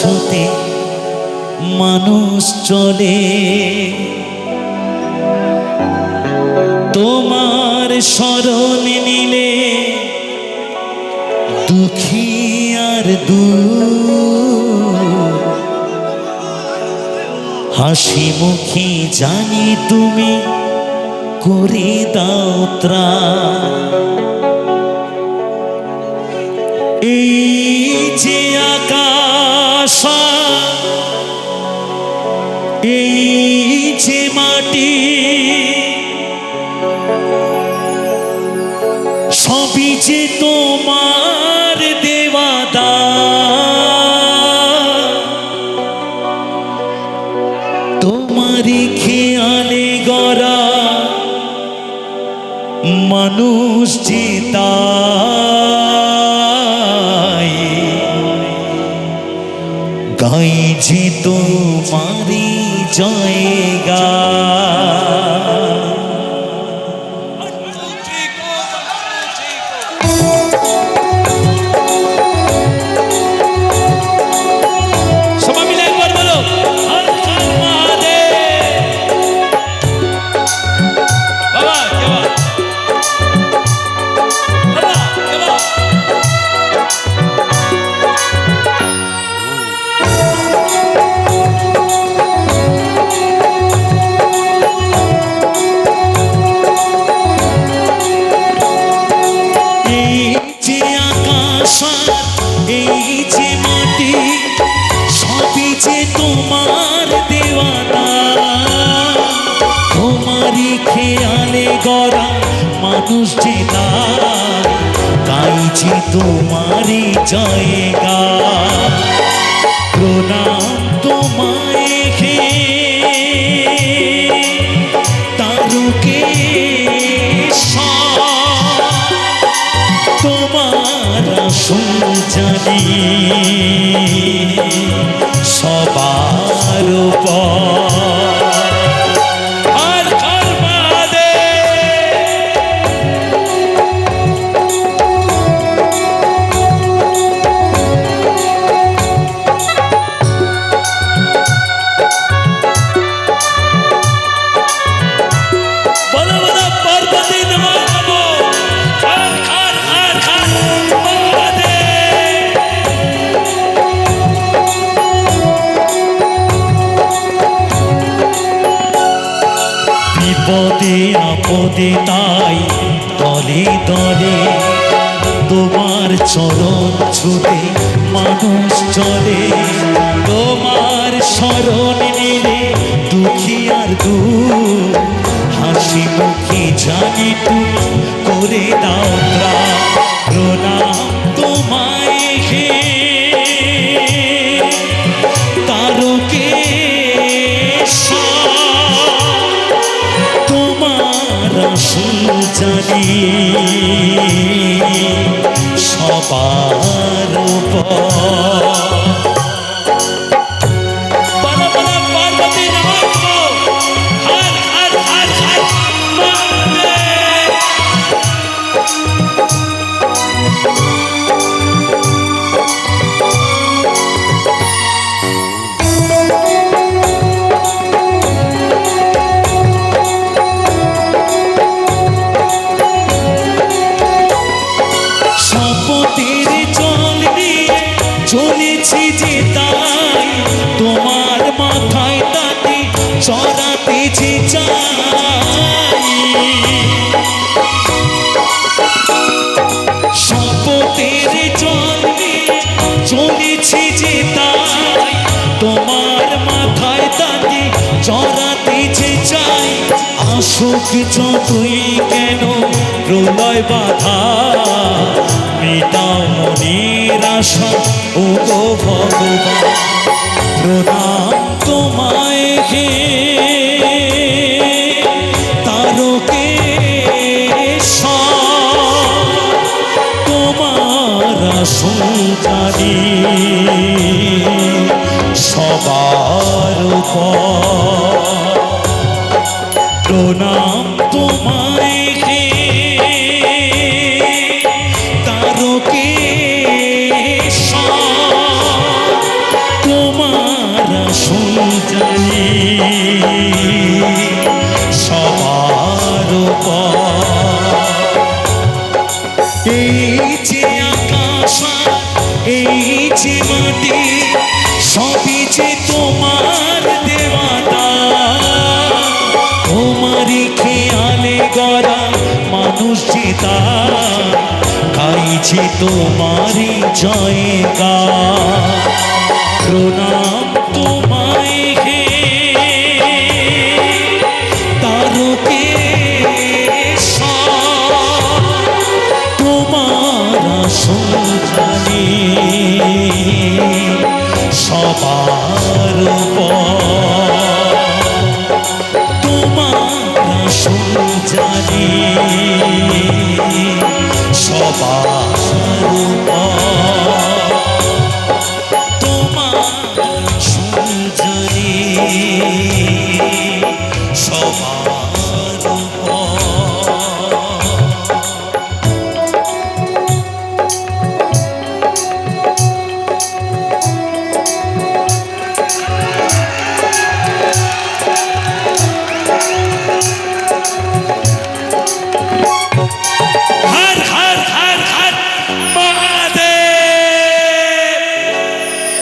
ছুতে মানুষ চলে। তোমার স্মরণ নিলে দুঃখী আর দু হাসি মুখে জানি তুমি করে দাও ত্রাণ। সবই যে তোমার দেওয়াদা। তোমারই খেয়ালে গড়া মানুষ তাই গাই যে তোমারি জয়গা যে তার যে তোমারই জায়গা প্রণাম তোমায় হে তারুকে তোমার সুজানি সবার বিপদে আপদে তাই দলে দলে তোমার চরণ ছুটে মানুষ চলে তোমার স্মরণ নিলে দুঃখী আর দু হাসি মুখে জানি তুমি করে দাও। প্রণাম তোমায় সবার যে চাই। শপথের জল চলেছি যে তাই, তোমার মাথায় তাতে চড়াতে যে চাই। আসুক যতই কেন প্রলয় বাধা, মেটাও মনের আশা, ও গো ভগবান। প্রণাম তোমায় হে তোমার সুজানি সবার উপর জেতা গাইছে তোমারই জয়গা